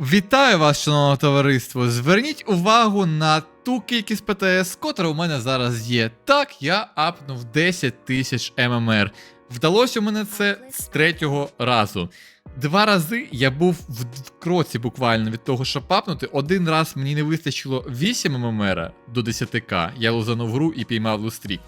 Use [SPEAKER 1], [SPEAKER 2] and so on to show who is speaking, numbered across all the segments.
[SPEAKER 1] Вітаю вас, шановне товариство. Зверніть увагу на ту кількість ПТС, котра у мене зараз є. Так, я апнув 10 тисяч ММР. Вдалося у мене це з третього разу. Два рази я був в кроці буквально від того, щоб апнути. Один раз мені не вистачило 8 ММР до 10к. Я лузанув гру і піймав лустрік.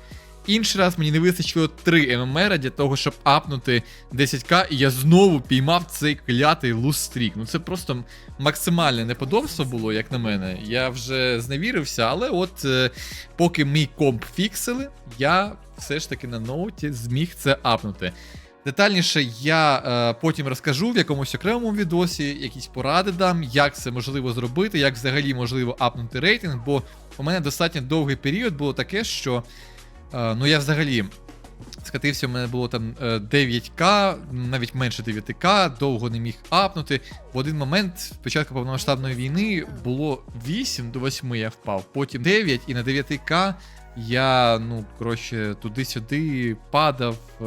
[SPEAKER 1] Інший раз мені не вистачило 3 ММР для того, щоб апнути 10к, і я знову піймав цей клятий лустрік. Ну це просто максимальне неподобство було, як на мене. Я вже зневірився, але от е, поки мій комп фіксили, я все ж таки на ноуті зміг це апнути. Детальніше я е, потім розкажу в якомусь окремому відосі, якісь поради дам, як це можливо зробити, як взагалі можливо апнути рейтинг, бо у мене достатньо довгий період було таке, що ну я взагалі скатився, у мене було там е, 9К, навіть менше 9К, довго не міг апнути. В один момент, спочатку повномасштабної війни, було 8 до 8 я впав, потім 9 і на 9К я, ну, коротше, туди-сюди падав, е,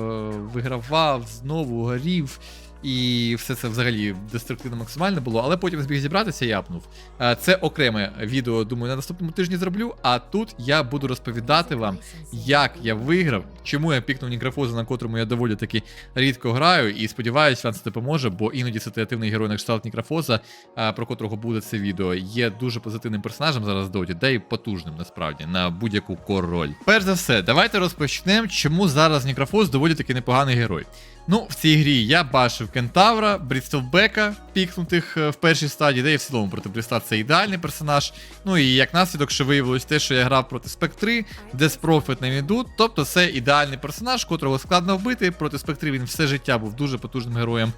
[SPEAKER 1] вигравав, знову горів. І все це взагалі деструктивно максимально було, але потім зміг зібратися і апнув. Е, Це окреме відео, думаю, на наступному тижні зроблю. А тут я буду розповідати вам, як я виграв, чому я пікнув Нікрофоза, на котрому я доволі таки рідко граю, і сподіваюся, вам це допоможе, бо іноді ситуативний герой на кшталт Нікрофоза, е, про котрого буде це відео, є дуже позитивним персонажем зараз в доті, да і потужним насправді на будь-яку кор роль. Перш за все, давайте розпочнемо, чому зараз Нікрофоз доволі таки непоганий герой. Ну, в цій грі я бачив Кентавра, Брістовбека, пікнутих е, в першій стадії, де і в цілому проти Бріста це ідеальний персонаж. Ну і як наслідок, що виявилось те, що я грав проти Спектри, Деспрофит на міду, тобто це ідеальний персонаж, котрого складно вбити. Проти Спектри він все життя був дуже потужним героєм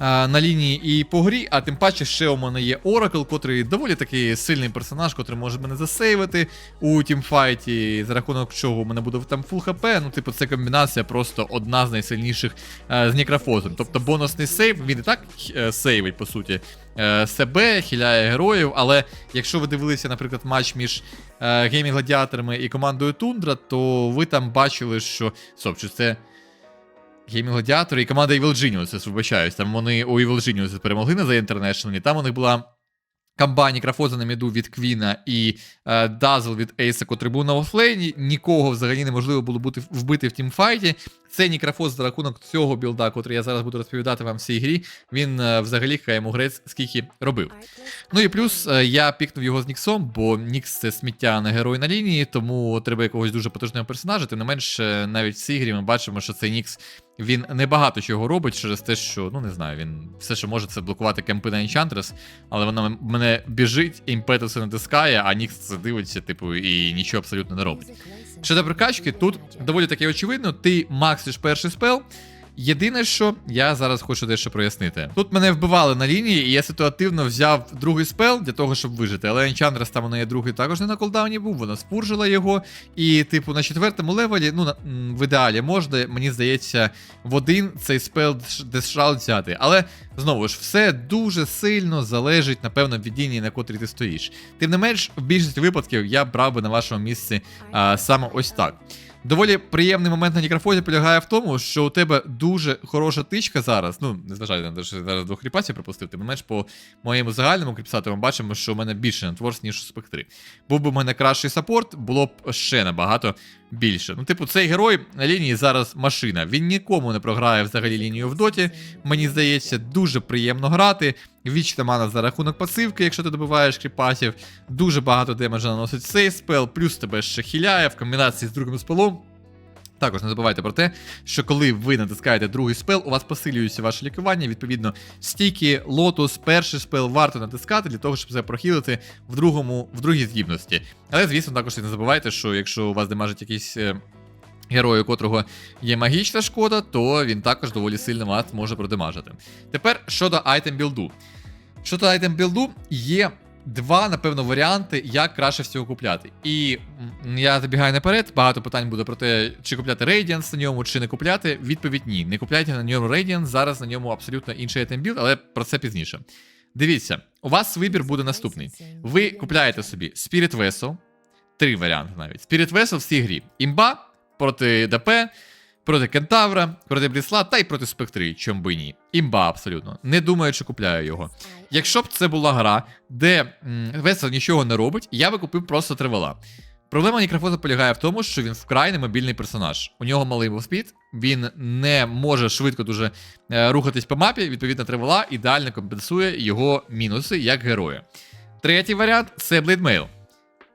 [SPEAKER 1] на лінії і по грі, а тим паче ще у мене є Оракл, котрий доволі такий сильний персонаж, котрий може мене засейвити у тімфайті, за рахунок чого у мене буде там фул хп. Ну, типу, це комбінація просто одна з найсильніших е, з Нікрофозом. Тобто бонусний сейв, він і так е, сейвить, по суті, е, себе, хиляє героїв. Але якщо ви дивилися, наприклад, матч між е, геймі гладіаторами і командою Тундра, то ви там бачили, що. Стоп, чи це. Геймі Гладіатори і команда Evil Genius, вибачаюсь. Там вони у Evil Genius перемогли на The International, там у них була камбані Крафоза на міду від Квіна і е, Дазл від Ейса, котрий був на офлейні. Нікого взагалі неможливо було бути вбити в тімфайті. Це Нікрофоз за рахунок цього білда, котрий я зараз буду розповідати вам в цій грі. Він е, взагалі хай грець скільки робив. Ну і плюс е, я пікнув його з Ніксом, бо Нікс це сміття на герой на лінії, тому треба якогось дуже потужного персонажа. Тим не менш, е, навіть в цій грі ми бачимо, що цей Нікс він небагато чого робить через те, що ну не знаю, він все, що може, це блокувати кемпи на Enchantress, але вона мене біжить, імпетуси натискає, а Нікс це дивиться, типу, і нічого абсолютно не робить. Щодо прокачки, тут доволі таки очевидно, ти максиш перший спел. Єдине, що я зараз хочу дещо прояснити. Тут мене вбивали на лінії, і я ситуативно взяв другий спел для того, щоб вижити. Але Enchantress там у неї другий також не на колдауні був, вона спуржила його. І, типу, на четвертому левелі, ну, в ідеалі можна, мені здається, в один цей спел дешрал взяти. Але знову ж, все дуже сильно залежить, напевно, від лінії, на котрій ти стоїш. Тим не менш, в більшості випадків я брав би на вашому місці а, саме ось так. Доволі приємний момент на Нікрофозі полягає в тому, що у тебе дуже хороша тичка зараз. Ну, незважаючи на те, що зараз двох кріпасів пропустив, тим не менш по моєму загальному кріпсату ми бачимо, що у мене більше нетворс, ніж у спектри. Був би в мене кращий саппорт, було б ще набагато більше. Ну, типу, цей герой на лінії зараз машина. Він нікому не програє взагалі лінію в доті. Мені здається, дуже приємно грати. Вічна мана за рахунок пасивки, якщо ти добиваєш кріпасів. Дуже багато демеджа наносить цей спел, плюс тебе ще хіляє в комбінації з другим спелом. Також не забувайте про те, що коли ви натискаєте другий спел, у вас посилюється ваше лікування. Відповідно, стійки, лотус, перший спел варто натискати для того, щоб це прохилити в другому, в другій здібності. Але, звісно, також не забувайте, що якщо у вас демажить якийсь. е, Герой, у котрого є магічна шкода, то він також доволі сильно вас може продемажити. Тепер щодо айтем білду. Щодо айтем білду, є два, напевно, варіанти, як краще всього купляти. І я забігаю наперед, багато питань буде про те, чи купляти Radiance на ньому, чи не купляти. Відповідь ні. Не купляйте на ньому Radiance, зараз на ньому абсолютно інший айтем білд, але про це пізніше. Дивіться, у вас вибір буде наступний. Ви купляєте собі Spirit Vessel, три варіанти навіть. Spirit Vessel в цій грі. Імба проти ДП. Проти Кентавра, проти Брісла та й проти Спектри, чом би ні. Імба абсолютно. Не думаю, чи купляю його. Якщо б це була гра, де Весел нічого не робить, я би купив просто тривала. Проблема Нікрофоза полягає в тому, що він вкрай немобільний персонаж. У нього малий буфспід, він не може швидко дуже е, рухатись по мапі, відповідно, тривала ідеально компенсує його мінуси як героя. Третій варіант це Блейдмейл.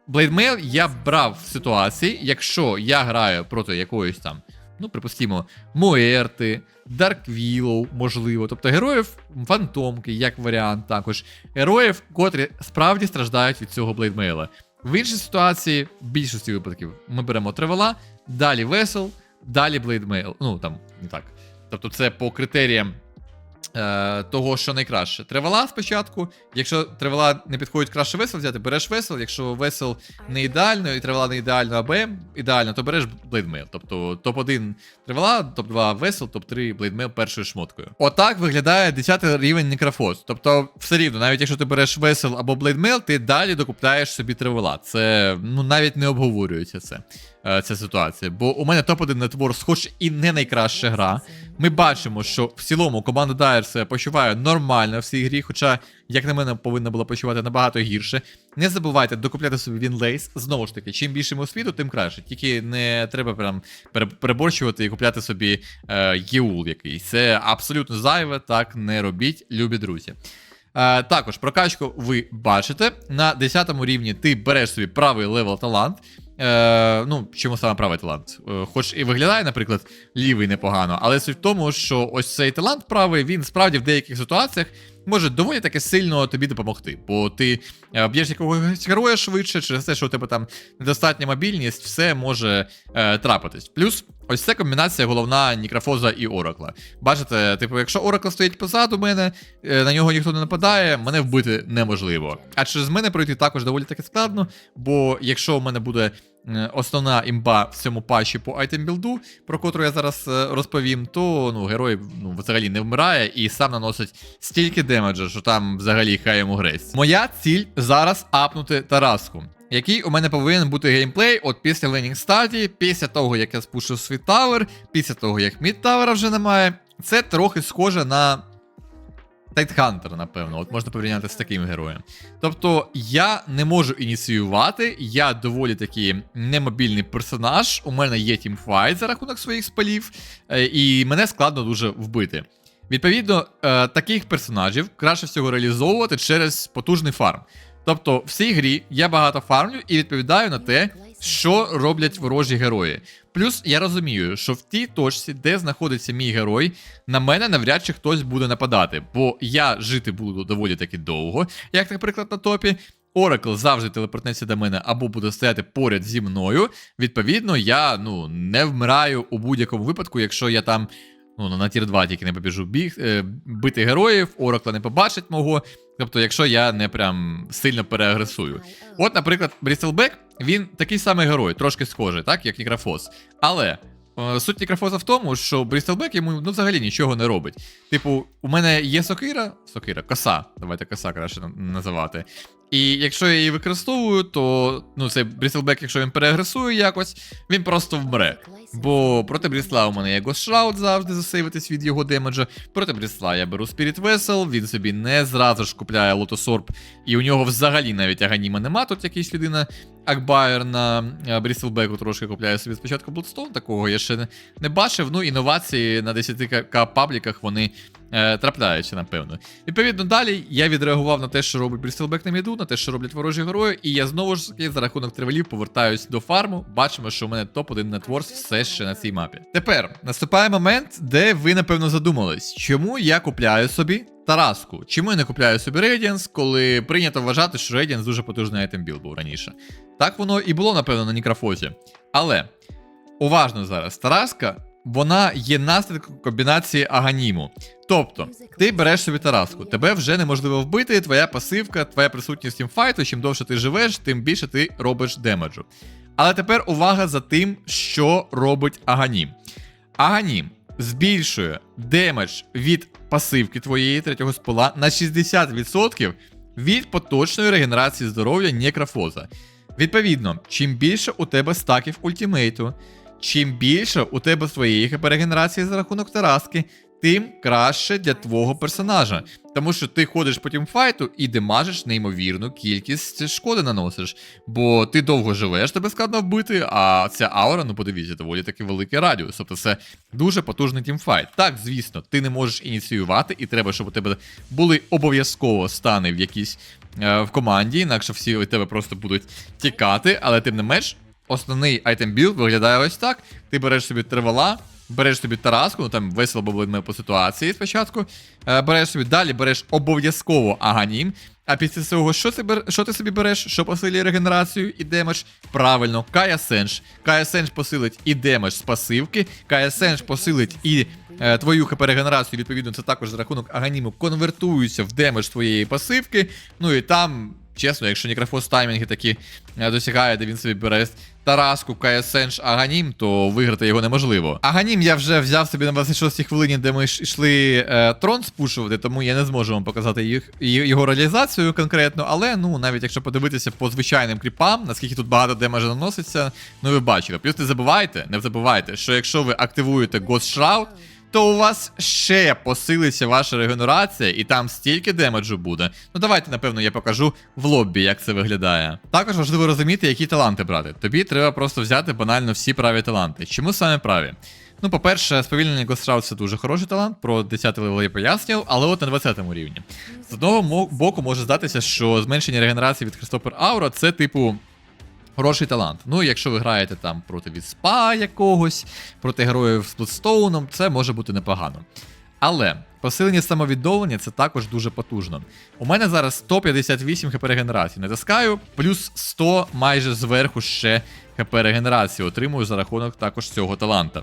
[SPEAKER 1] Блейдмейл я брав в ситуації, якщо я граю проти якоїсь там, ну, припустімо, Моерти, Дарквілоу, можливо, тобто героїв фантомки, як варіант, також героїв, котрі справді страждають від цього блейдмейла. В іншій ситуації, в більшості випадків, ми беремо тревела, далі весел, далі блейдмейл. Ну там не так. Тобто, це по критеріям е, того, що найкраще. Тривала спочатку. Якщо тривала не підходить краще весел взяти, береш весел. Якщо весел не ідеально і тривала не ідеально, а БМ ідеально, то береш блейдмейл. Тобто топ-1 тривала, топ-2 весел, топ-3 блейдмейл першою шмоткою. Отак виглядає 10 рівень некрофоз. Тобто, все рівно, навіть якщо ти береш весел або блейдмейл, ти далі докупляєш собі тривала. Це ну навіть не обговорюється це. Е, Ця ситуація, бо у мене топ-1 нетворс, хоч і не найкраща гра. Ми бачимо, що в цілому команда Dire себе почуває нормально в цій грі, хоча, як на мене, повинна була почувати набагато гірше. Не забувайте докупляти собі Вінлейс. Знову ж таки, чим більше ми освіту, тим краще. Тільки не треба прям переборщувати і купляти собі е, ЄУЛ якийсь. Це абсолютно зайве, так не робіть, любі друзі. Е, також прокачку ви бачите. На 10 рівні ти береш собі правий левел талант. Е, ну, чому саме правий талант? Е, хоч і виглядає, наприклад, лівий непогано, але суть в тому, що ось цей талант правий, він справді в деяких ситуаціях може доволі таки сильно тобі допомогти. Бо ти е, б'єш якогось героя швидше, через те, що у тебе там недостатня мобільність, все може е, трапитись. Плюс. Ось це комбінація головна Нікрофоза і Оракла. Бачите, типу, якщо Оракл стоїть позаду мене, е, на нього ніхто не нападає, мене вбити неможливо. А через мене пройти також доволі таки складно, бо якщо у мене буде основна імба в цьому патчі по айтем-білду, про котру я зараз е, розповім, то ну, герой ну, взагалі не вмирає і сам наносить стільки демеджа, що там взагалі хай йому грець. Моя ціль зараз апнути Тараску. Який у мене повинен бути геймплей от після Ленінг стадії, після того, як я спушив свій тавер, після того, як мід тавера вже немає. Це трохи схоже на Тайтхантер, напевно. От можна порівняти з таким героєм. Тобто я не можу ініціювати, я доволі таки немобільний персонаж. У мене є тімфайт за рахунок своїх спалів, е, і мене складно дуже вбити. Відповідно, е, таких персонажів краще всього реалізовувати через потужний фарм. Тобто, в цій грі я багато фармлю і відповідаю на те, що роблять ворожі герої. Плюс я розумію, що в тій точці, де знаходиться мій герой, на мене навряд чи хтось буде нападати, бо я жити буду доволі таки довго, як, наприклад, на топі. Оракл завжди телепортнеться до мене або буде стояти поряд зі мною. Відповідно, я ну не вмираю у будь-якому випадку, якщо я там ну, на тір 2 тільки не побіжу біг, е, бити героїв, Оракла не побачить мого. Тобто, якщо я не прям сильно переагресую. От, наприклад, Брістелбек, він такий самий герой, трошки схожий, так, як Нікрофос. Але е, суть Нікрофоса в тому, що Брістелбек йому ну, взагалі нічого не робить. Типу, у мене є сокира, сокира, коса, давайте коса краще називати. І якщо я її використовую, то ну, цей Брістелбек, якщо він переагресує якось, він просто вмре. Бо проти Брісла у мене є Shroud завжди засейвитись від його демеджа. Проти Брісла я беру Spirit Vessel, він собі не зразу ж купляє Orb, і у нього взагалі навіть аганіма нема. Тут якийсь людина Акбайер на е, трошки купляє собі спочатку Bloodstone, такого я ще не бачив. Ну, інновації на 10к пабліках вони е, трапляються, напевно. Відповідно, далі я відреагував на те, що робить Брістелбек на міду, на те, що роблять ворожі герої, і я знову ж таки за рахунок тривалів повертаюсь до фарму. Бачимо, що у мене топ-1 нетворс все ще на цій мапі. Тепер наступає момент, де ви, напевно, задумались, чому я купляю собі. Тараску, чому я не купляю собі Radiance, коли прийнято вважати, що Radiance дуже потужний айтембіл був раніше. Так воно і було, напевно, на Нікрофозі. Але уважно зараз, Тараска, вона є наслідком комбінації Аганіму. Тобто, ти береш собі Тараску, тебе вже неможливо вбити, твоя пасивка, твоя присутність тімфайту, чим довше ти живеш, тим більше ти робиш демеджу. Але тепер увага за тим, що робить Аганім. Аганім збільшує демедж від пасивки твоєї третього спола на 60% від поточної регенерації здоров'я некрофоза. Відповідно, чим більше у тебе стаків ультимейту, чим більше у тебе своєї хп-регенерації за рахунок тараски, тим краще для твого персонажа. Тому що ти ходиш по тімфайту і демажиш неймовірну кількість шкоди наносиш. Бо ти довго живеш, тебе складно вбити, а ця аура, ну подивіться, доволі таки великий радіус. Тобто це дуже потужний тімфайт. Так, звісно, ти не можеш ініціювати, і треба, щоб у тебе були обов'язково стани в якійсь е, в команді, інакше всі від тебе просто будуть тікати, але тим не менш, основний айтем білд виглядає ось так. Ти береш собі тривала, береш собі тараску, ну там весело було ми по ситуації спочатку. Е, береш собі далі, береш обов'язково аганім. А після цього, що ти, що ти собі береш? Що посилює регенерацію і демедж? Правильно, Кая Сенж. Кая Сенж посилить і демедж з пасивки. Кая Сенж посилить і е, твою хп-регенерацію, відповідно, це також за рахунок аганіму конвертуються в демедж твоєї пасивки. Ну і там, чесно, якщо Некрофос таймінги такі е, досягає, де він собі бере Тараску, Кая Сенж, Аганім, то виграти його неможливо. Аганім я вже взяв собі на 26-й хвилині, де ми йшли е, трон спушувати, тому я не зможу вам показати їх, його реалізацію конкретно. Але ну навіть якщо подивитися по звичайним кріпам, наскільки тут багато демежа наноситься, ну ви бачите. Плюс не забувайте, не забувайте, що якщо ви активуєте Ghost Shroud, то у вас ще посилиться ваша регенерація, і там стільки демеджу буде. Ну давайте, напевно, я покажу в лоббі, як це виглядає. Також важливо розуміти, які таланти брати. Тобі треба просто взяти банально всі праві таланти. Чому саме праві? Ну, по-перше, сповільнення Ghost це дуже хороший талант, про 10 левел я пояснював, але от на 20 рівні. З одного боку може здатися, що зменшення регенерації від Христопер Аура це типу Хороший талант. Ну, якщо ви граєте там проти віспа якогось, проти героїв з Блудстоуном, це може бути непогано. Але посилення самовідновлення це також дуже потужно. У мене зараз 158 хп регенерації. Натискаю, плюс 100 майже зверху ще хп регенерації отримую за рахунок також цього таланта.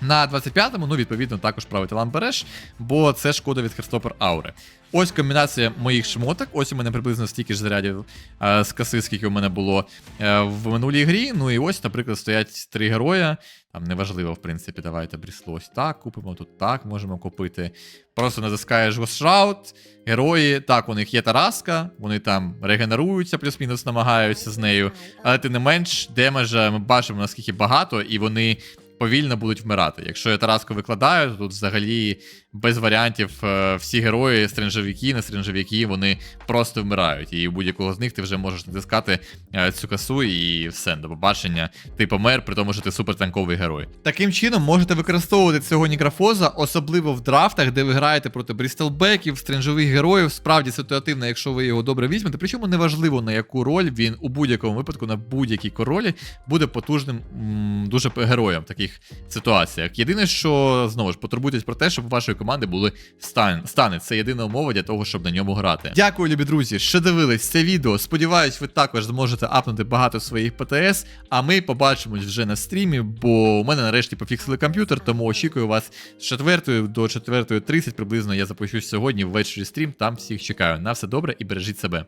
[SPEAKER 1] На 25-му, ну, відповідно, також правий талант береш, бо це шкода від Херстопер Аури. Ось комбінація моїх шмоток. Ось у мене приблизно стільки ж зарядів е, з каси, скільки у мене було е, в минулій грі. Ну і ось, наприклад, стоять три героя. Там неважливо, в принципі, давайте брісло ось так купимо, тут так можемо купити. Просто натискаєш Гошраут, герої, так, у них є тараска, вони там регенеруються, плюс-мінус намагаються з нею. Але тим не менш, демеджа ми бачимо, наскільки багато, і вони повільно будуть вмирати. Якщо я Тараску викладаю, то тут взагалі без варіантів е, всі герої, стрінжовики, не стрінжовики, вони просто вмирають. І у будь-якого з них ти вже можеш натискати е, цю касу і все, до побачення. Ти помер, при тому, що ти супертанковий герой. Таким чином можете використовувати цього нікрофоза, особливо в драфтах, де ви граєте проти брістелбеків, стрінжових героїв. Справді ситуативно, якщо ви його добре візьмете. Причому неважливо на яку роль він у будь-якому випадку на будь-якій королі буде потужним м, дуже героєм в таких ситуаціях. Єдине, що знову ж потурбуйтесь про те, щоб вашої команди були стан. стани. Це єдина умова для того, щоб на ньому грати. Дякую, любі друзі, що дивились це відео. Сподіваюсь, ви також зможете апнути багато своїх ПТС. А ми побачимось вже на стрімі, бо у мене нарешті пофіксили комп'ютер, тому очікую вас з 4 до 4.30 приблизно я запущусь сьогодні ввечері стрім. Там всіх чекаю. На все добре і бережіть себе.